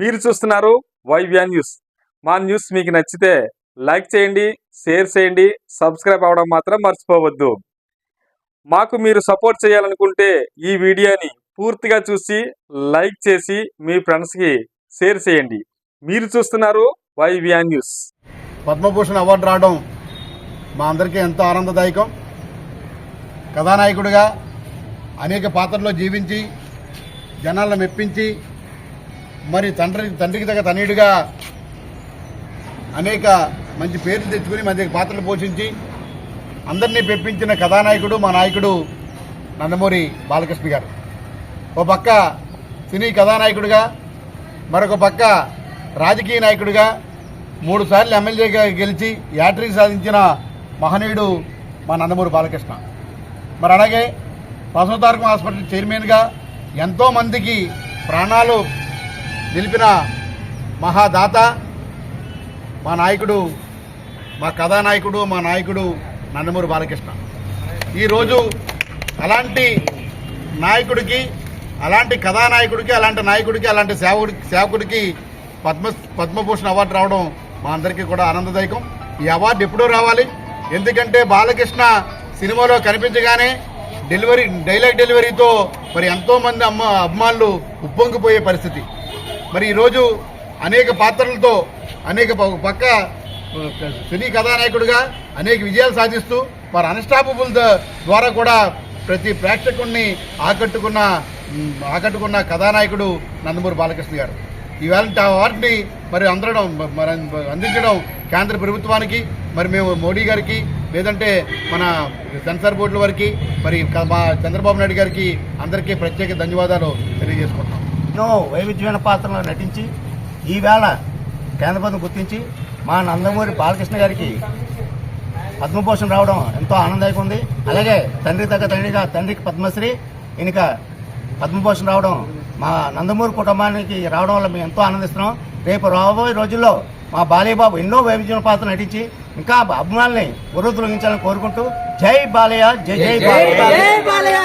మీరు చూస్తున్నారు వైవ్యా న్యూస్. మా న్యూస్ మీకు నచ్చితే లైక్ చేయండి షేర్ చేయండి సబ్స్క్రైబ్ అవ్వడం మాత్రం మర్చిపోవద్దు. మాకు మీరు సపోర్ట్ చేయాలనుకుంటే ఈ వీడియోని పూర్తిగా చూసి లైక్ చేసి మీ ఫ్రెండ్స్కి షేర్ చేయండి. మీరు చూస్తున్నారు వైవ్యా న్యూస్. పద్మభూషణ్ అవార్డు రావడం మా అందరికీ ఎంతో ఆనందదాయకం. కథానాయకుడిగా అనేక పాత్రల్లో జీవించి జనాలను మెప్పించి మరి తండ్రి తండ్రికి తగ్గ తనయుడిగా అనేక మంచి పేర్లు తెచ్చుకుని మంచి పాత్రలు పోషించి అందరినీ పెప్పించిన కథానాయకుడు మా నాయకుడు నందమూరి బాలకృష్ణ గారు. ఓ పక్క సినీ కథానాయకుడిగా మరొక పక్క రాజకీయ నాయకుడిగా మూడు సార్లు ఎమ్మెల్యేగా గెలిచి యాట్రిక్ సాధించిన మహనీయుడు మా నందమూరి బాలకృష్ణ. మరి అలాగే పశుతారకం హాస్పిటల్ చైర్మన్గా ఎంతోమందికి ప్రాణాలు నిలిపిన మహాదాత మా నాయకుడు మా కథానాయకుడు మా నాయకుడు నందమూరి బాలకృష్ణ. ఈరోజు అలాంటి నాయకుడికి అలాంటి కథానాయకుడికి అలాంటి నాయకుడికి అలాంటి సేవకుడికి సేవకుడికి పద్మ పద్మభూషణ్ అవార్డు రావడం మా అందరికీ కూడా ఆనందదాయకం. ఈ అవార్డు ఎప్పుడూ రావాలి? ఎందుకంటే బాలకృష్ణ సినిమాలో కనిపించగానే డెలివరీ డైలాగ్ డెలివరీతో మరి ఎంతోమంది అమ్మ అభిమానులు ఉప్పొంగిపోయే పరిస్థితి. మరి ఈరోజు అనేక పాత్రలతో అనేక పక్క సినీ కథానాయకుడిగా అనేక విజయాలు సాధిస్తూ మరి అన్స్టాపబుల్ ద్వారా కూడా ప్రతి ప్రేక్షకుడిని ఆకట్టుకున్న ఆకట్టుకున్న కథానాయకుడు నందమూరి బాలకృష్ణ గారు. ఇవాళ అవార్డుని మరి అందడం మరి అందించడం కేంద్ర ప్రభుత్వానికి మరి మేము మోడీ గారికి లేదంటే మన సెన్సార్ బోర్డుల వారికి మరి మా చంద్రబాబు నాయుడు గారికి అందరికీ ప్రత్యేక ధన్యవాదాలు తెలియజేసుకుంటున్నాం. ఎన్నో వైవిధ్యమైన పాత్రలో నటించి ఈవేళ కేంద్ర ప్రభుత్వం గుర్తించి మా నందమూరి బాలకృష్ణ గారికి పద్మభూషణ్ రావడం ఎంతో ఆనందంగా ఉంది. అలాగే తండ్రి తగ్గ తండ్రిగా తండ్రికి పద్మశ్రీ ఇక పద్మభూషణ్ రావడం మా నందమూరి కుటుంబానికి రావడం వల్ల మేము ఎంతో ఆనందిస్తున్నాం. రేపు రాబోయే రోజుల్లో మా బాలయ్యబాబు ఎన్నో వైవిధ్యం పాత్రలు నటించి ఇంకా అభిమానుల్ని గుర్రు తొలగించాలని కోరుకుంటూ జై బాలయ్య జై జై బాలయ్య!